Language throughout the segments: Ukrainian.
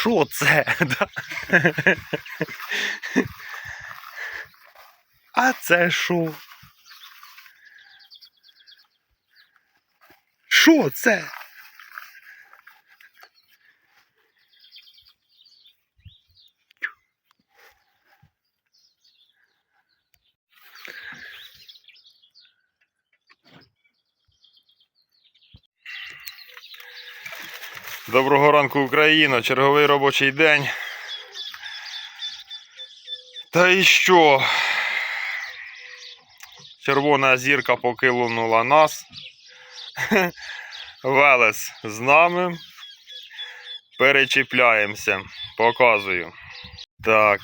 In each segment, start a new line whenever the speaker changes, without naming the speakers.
Що це? А це що? Що це? Доброго ранку, Україна! Черговий робочий день. Та і що? Червона зірка покилунула нас. Велес з нами. Перечіпляємося. Показую. Так.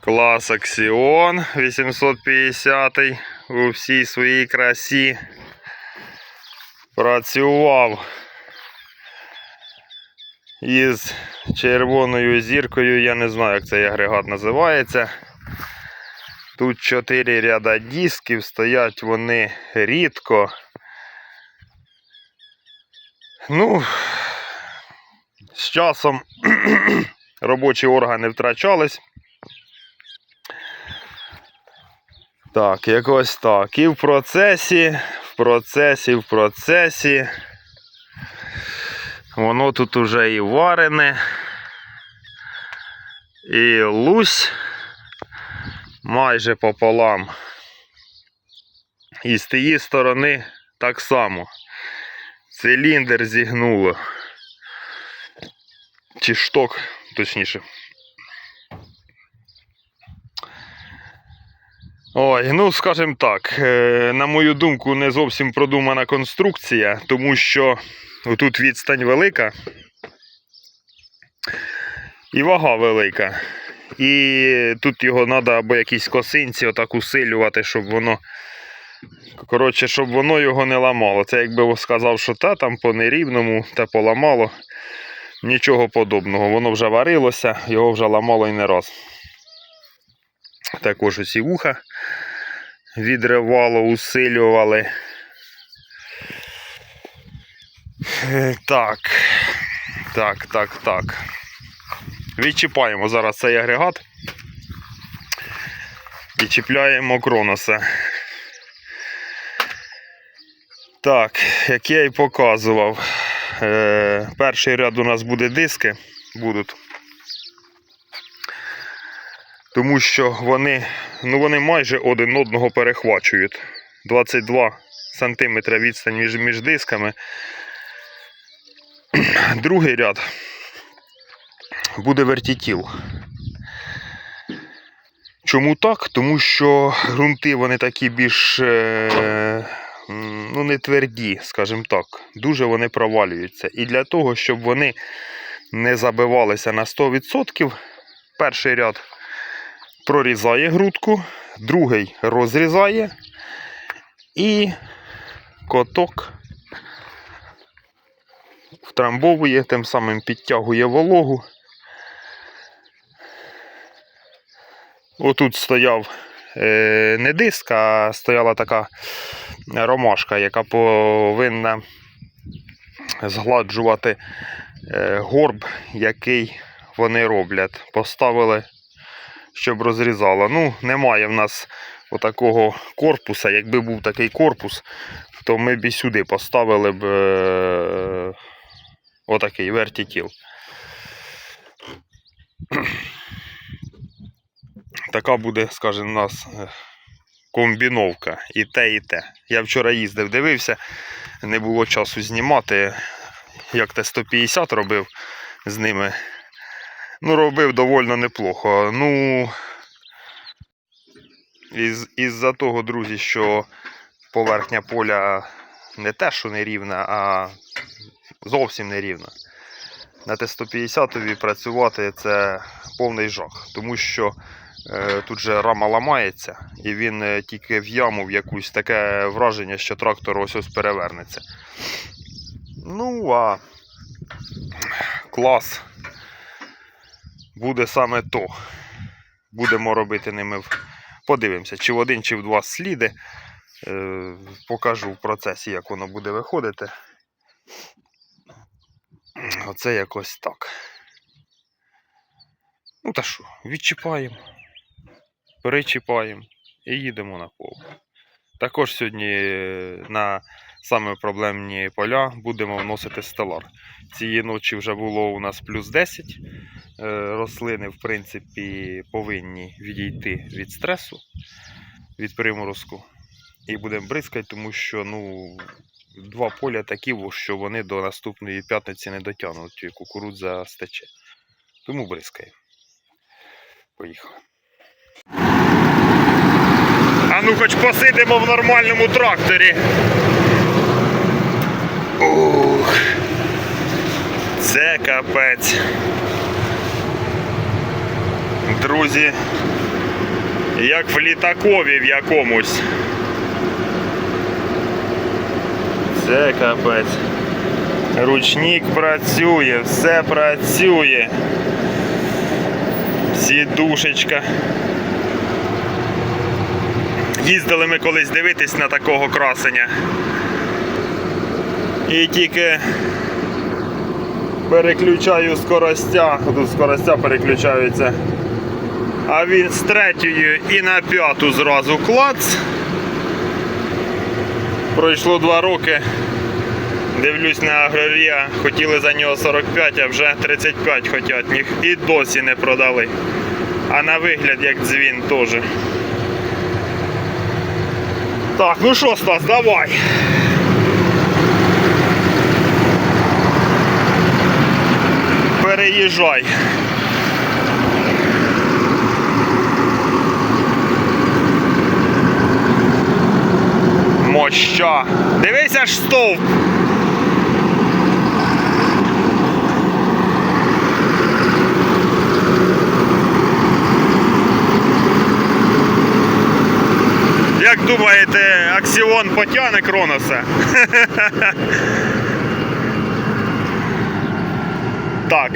Клас Аксіон 850 у всій своїй красі. Працював із червоною зіркою. Я не знаю, як цей агрегат називається. Тут 4 ряда дисків, стоять вони рідко. Ну, з часом робочі органи втрачались. Так, якось так. І в процесі, в процесі, в процесі. Воно тут уже і варене, і лусь майже пополам. І з тієї сторони так само. Циліндр зігнуло. Чи шток, точніше. Ой, ну скажімо так, е, на мою думку, не зовсім продумана конструкція, тому що тут відстань велика і вага велика. І тут його треба або якісь косинці отак усилювати, щоб воно. Коротше, щоб воно його не ламало. Це якби сказав, що та там по нерівному та поламало. Нічого подобного. Воно вже варилося, його вже ламало і не раз. Також усі вуха відривало, усилювали. Так. Так, так, так. Відчіпаємо зараз цей агрегат і чіпляємо кроноса. Так, як я і показував, е, перший ряд у нас буде диски, будуть. Тому що вони, ну вони майже один одного перехвачують. 22 см відстань між, між дисками. Другий ряд буде вертітіл. Чому так? Тому що ґрунти вони такі більш е, ну, не тверді, скажімо так. Дуже вони провалюються. І для того, щоб вони не забивалися на 100%, перший ряд прорізає грудку, другий розрізає і коток втрамбовує, тим самим підтягує вологу. Отут стояв е, не диск, а стояла така ромашка, яка повинна згладжувати е, горб, який вони роблять. Поставили, щоб розрізало. Ну, немає в нас отакого корпуса. Якби був такий корпус, то ми б сюди поставили б е, отакий вертітіл. Така буде, скажімо, у нас е, комбіновка. І те, і те. Я вчора їздив, дивився, не було часу знімати. Як те 150 робив з ними. Ну, робив доволі неплохо. Ну, із, із-за того, друзі, що поверхня поля не те, що не рівна, а зовсім не рівна. На Т-150 працювати це повний жах, тому що е, тут же рама ламається і він е, тільки в яму в якусь таке враження, що трактор ось ось перевернеться. Ну, а клас буде саме то. Будемо робити ними. Подивимося, чи в один, чи в два сліди. Е, покажу в процесі, як воно буде виходити. Оце якось так. Ну та що, відчіпаємо, перечіпаємо і їдемо на поле. Також сьогодні е, на саме проблемні поля будемо вносити стелар. Цієї ночі вже було у нас плюс 10. Е, Рослини, в принципі, повинні відійти від стресу, від приморозку. І будемо бризкати, тому що ну, два поля такі, що вони до наступної п'ятниці не дотягнуть, і кукурудза стече. Тому бризкаємо. Поїхали. А ну хоч посидимо в нормальному тракторі. Ух. Це капець. Друзі, як в літакові в якомусь. Це капець. Ручник працює, все працює. Сідушечка. Їздили ми колись дивитись на такого красення. І тільки переключаю скоростя, тут скоростя переключаються. А він з третьої і на п'яту зразу клац. Пройшло два роки. Дивлюсь на аграрія, хотіли за нього 45, а вже 35 хотять, Ні- і досі не продали. А на вигляд як дзвін теж. Так, ну що, Стас, давай. Переїжджай. Моща. Дивись аж стовп. Як думаєте, Аксіон потягне Кроноса? Так.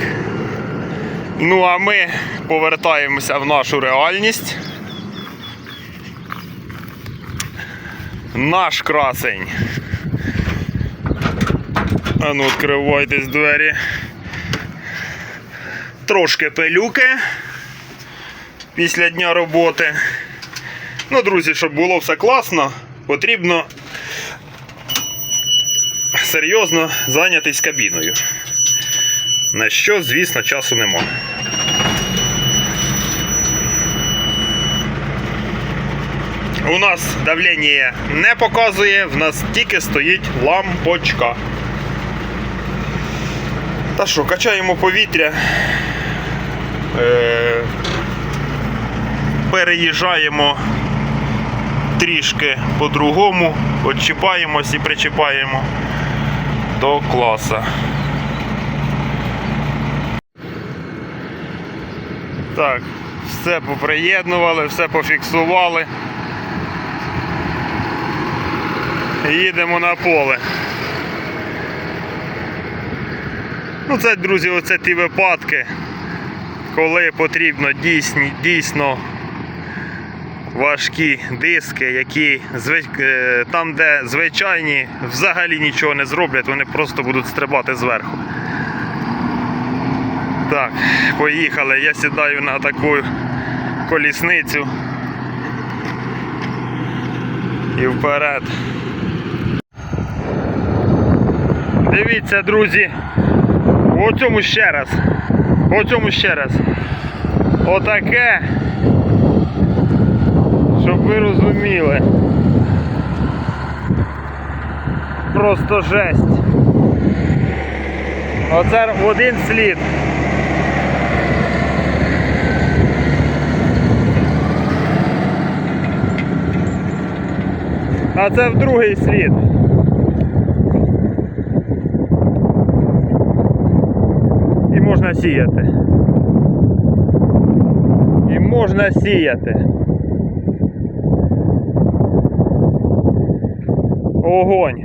Ну а ми повертаємося в нашу реальність. Наш красень. А ну, відкривайтесь двері. Трошки пилюки після дня роботи. Ну, друзі, щоб було все класно, потрібно серйозно зайнятися кабіною. На що, звісно, часу нема. У нас давлення не показує, в нас тільки стоїть лампочка. Та що, качаємо повітря. Е- переїжджаємо трішки по-другому, відчіпаємось і причіпаємо до класа. Так, все поприєднували, все пофіксували. Їдемо на поле. Ну це, друзі, оце ті випадки, коли потрібно дійсні, дійсно важкі диски, які е, там, де звичайні, взагалі нічого не зроблять, вони просто будуть стрибати зверху. Так, поїхали. Я сідаю на таку колісницю. І вперед. Дивіться, друзі. По цьому ще раз. По цьому ще раз. Отаке. Щоб ви розуміли. Просто жесть. Оце один слід. А це в другий слід. І можна сіяти. І можна сіяти. Огонь.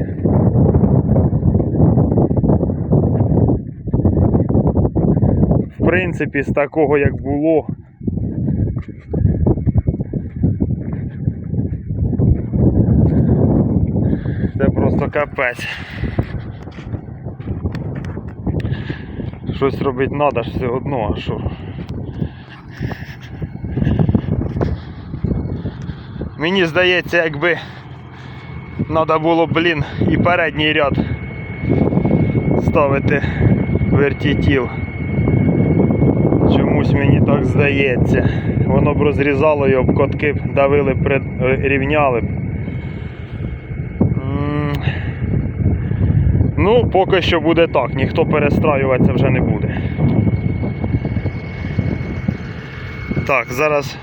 В принципі, з такого як було. Це просто капець. Щось робити треба ж все одно, а що. Мені здається, якби треба було, блін, і передній ряд ставити вертітіл. Чомусь мені так здається. Воно б розрізало і об котки б давили, е, рівняли б. Ну, поки що буде так, ніхто перестраюватися вже не буде. Так, зараз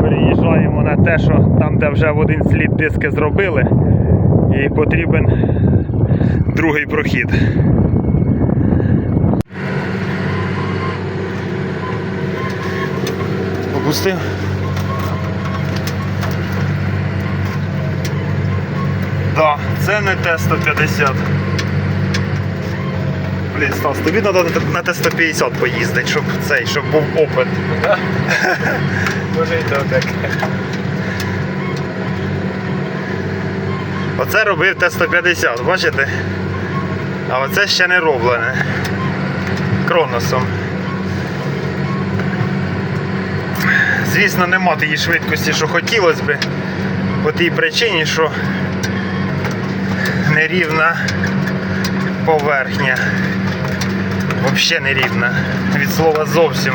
переїжджаємо на те, що там, де вже в один слід диски зробили, і потрібен другий прохід. Опустив. Да, це не Т-150. Блін, Стас, тобі треба на Т-150 поїздити, щоб цей, щоб був опит.
Може і то таке.
Оце робив Т-150, бачите? А оце ще не роблене. Кроносом. Звісно, нема тієї швидкості, що хотілося би. По тій причині, що нерівна поверхня. Взагалі нерівна. Від слова зовсім.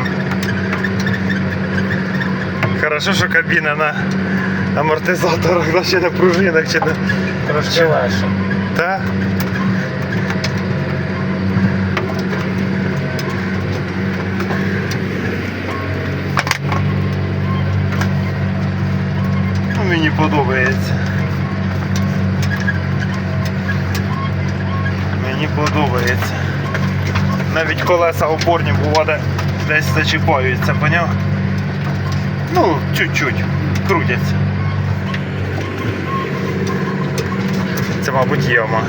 Хорошо, що кабіна на амортизаторах, да, чи на пружинах, чи на.
Трошки легше.
Та? Ну, мені подобається. Мені подобається. Навіть колеса опорні буває десь зачіпаються, поняв? Ну, чуть-чуть крутяться. Це, мабуть, яма.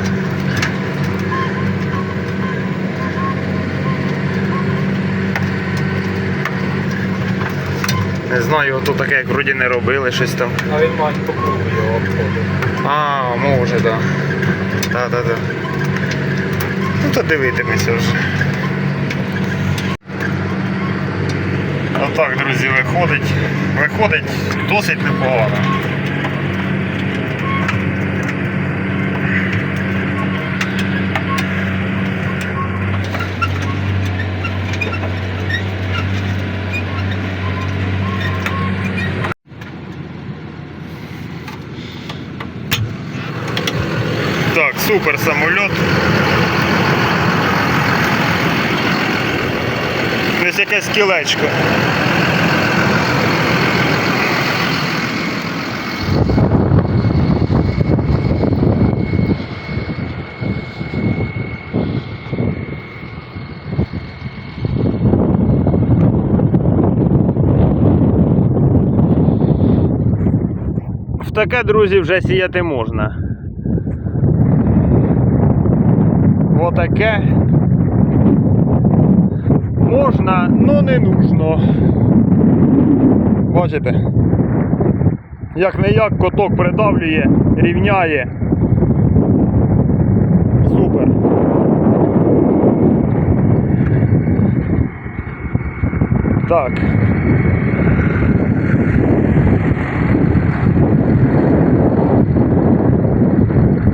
Не знаю, ото таке, як вроді не робили щось там.
А він мать по кругу його обходив.
А, може, так. Да. Так, так, так. Ну то дивитимеся вже. Отак, друзі, виходить. Виходить досить непогано. Так, супер самоліт. якесь кілечко. В таке, друзі, вже сіяти можна. Отаке Можна, но не нужно. Бачите? Як не як коток придавлює, рівняє. Супер. Так.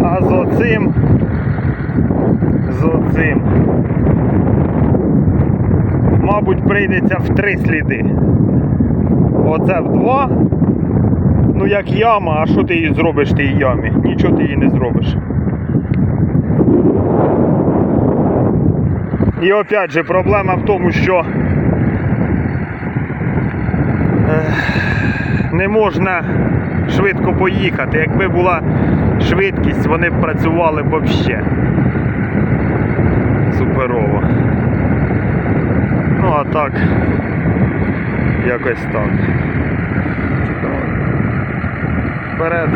А з оцим з оцим. Мабуть, прийдеться в три сліди. Оце в два. Ну як яма, а що ти її зробиш тій ямі? Нічого ти її не зробиш. І опять же проблема в тому, що не можна швидко поїхати. Якби була швидкість, вони б працювали б взагалі. Суперово. Ну а так. Якось так. Вперед.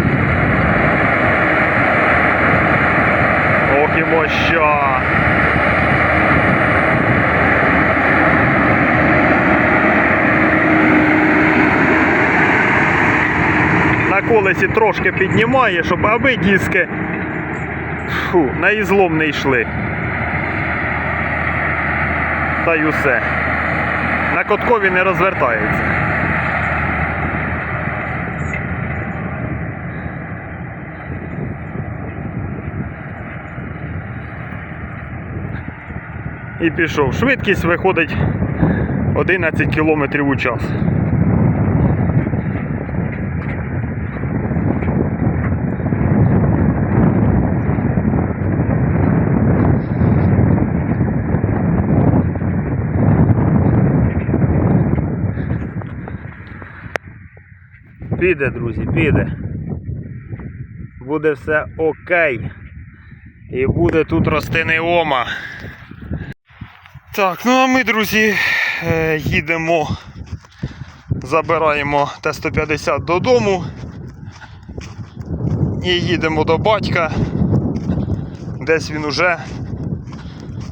Ох і моща. На колесі трошки піднімає, щоб аби диски фу, на ізлом не йшли. Та й усе. На коткові не розвертається. І пішов. Швидкість виходить 11 км у час. Піде, друзі, піде. Буде все окей. І буде тут рости неома. Так, ну а ми, друзі, е, їдемо, забираємо Т-150 додому. І їдемо до батька. Десь він уже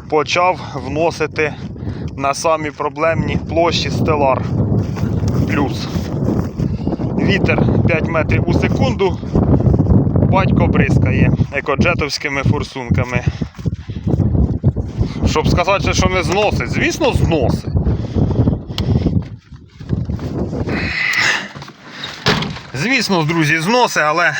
почав вносити на самі проблемні площі стелар плюс. Вітер 5 метрів у секунду. Батько бризкає екоджетовськими форсунками. Щоб сказати, що не зносить. Звісно, зносить. Звісно, друзі, зносить, але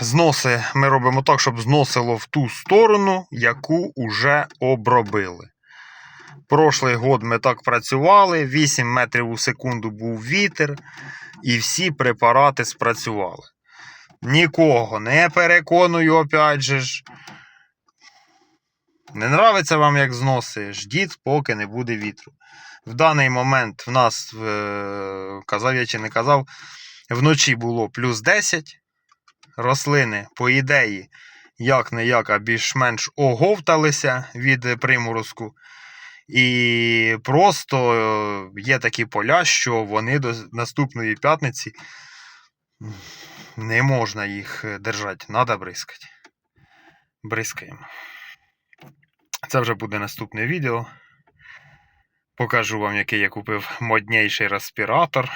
зноси ми робимо так, щоб зносило в ту сторону, яку вже обробили. Прошлий год ми так працювали, 8 метрів у секунду був вітер, і всі препарати спрацювали. Нікого не переконую, опять же ж. Не нравиться вам, як зноси, ждіть, поки не буде вітру. В даний момент в нас, е, казав я чи не казав, вночі було плюс 10. Рослини, по ідеї, як не як, а більш-менш оговталися від приморозку. І просто е, є такі поля, що вони до наступної п'ятниці не можна їх е, держати, треба бризкати. Бризкаємо. Це вже буде наступне відео. Покажу вам, який я купив модніший респіратор.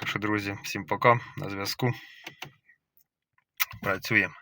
Так що, друзі, всім пока, на зв'язку. Працюємо.